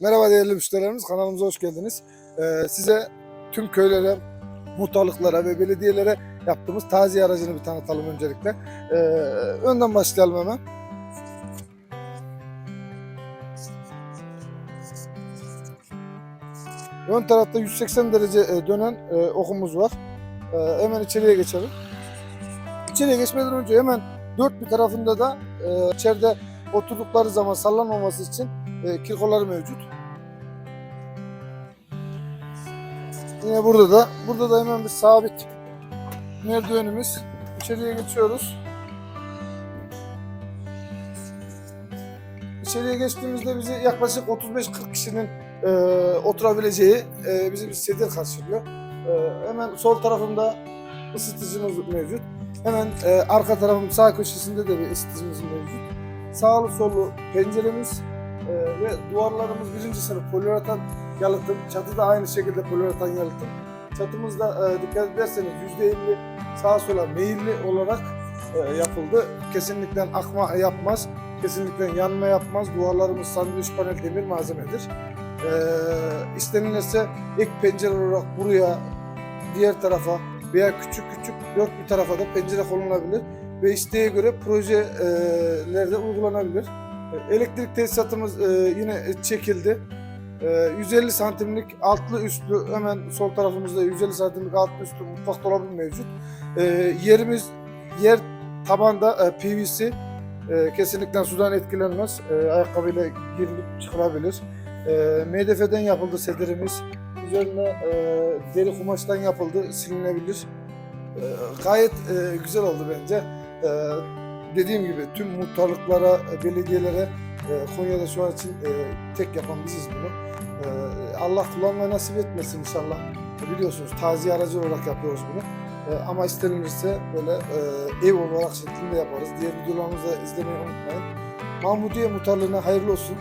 Merhaba değerli müşterilerimiz, kanalımıza hoş geldiniz. Ee, size tüm köylere, muhtarlıklara ve belediyelere yaptığımız taziye aracını bir tanıtalım öncelikle. Ee, önden başlayalım hemen. Ön tarafta 180 derece e, dönen e, okumuz var. Ee, hemen içeriye geçelim. İçeriye geçmeden önce hemen dört bir tarafında da e, içeride oturdukları zaman sallanmaması için e, mevcut. Yine burada da burada da hemen bir sabit merdivenimiz. İçeriye geçiyoruz. İçeriye geçtiğimizde bizi yaklaşık 35-40 kişinin e, oturabileceği e, bizi bir sedir karşılıyor. E, hemen sol tarafımda ısıtıcımız mevcut. Hemen e, arka tarafım sağ köşesinde de bir ısıtıcımız mevcut. Sağlı sollu penceremiz ve duvarlarımız birinci sınıf poliuretan yalıtım. Çatı da aynı şekilde poliuretan yalıtım. Çatımızda e, dikkat ederseniz %50 sağa sola meyilli olarak e, yapıldı. Kesinlikle akma yapmaz. Kesinlikle yanma yapmaz. Duvarlarımız sandviç panel demir malzemedir. E, istenilirse ek pencere olarak buraya diğer tarafa veya küçük küçük dört bir tarafa da pencere konulabilir ve isteğe göre projelerde uygulanabilir. E, Elektrik tesisatımız e, yine çekildi. E, 150 santimlik altlı üstlü hemen sol tarafımızda 150 santimlik altlı üstlü mutfak dolabı mevcut. E, yerimiz yer tabanda e, PVC e, kesinlikle sudan etkilenmez. E, ayakkabıyla girilip çıkılabilir. E, MDF'den yapıldı sedirimiz. Üzerine e, deri kumaştan yapıldı, silinebilir. E, gayet e, güzel oldu bence. E, dediğim gibi tüm muhtarlıklara, e, belediyelere e, Konya'da şu an için e, tek yapan biziz bunu. Allah kullanmayı nasip etmesin inşallah. Biliyorsunuz taziye aracı olarak yapıyoruz bunu. Ama istenilirse böyle ev olarak şeklinde yaparız. Diğer videolarımızı da izlemeyi unutmayın. Mahmudiye muhtarlığına hayırlı olsun.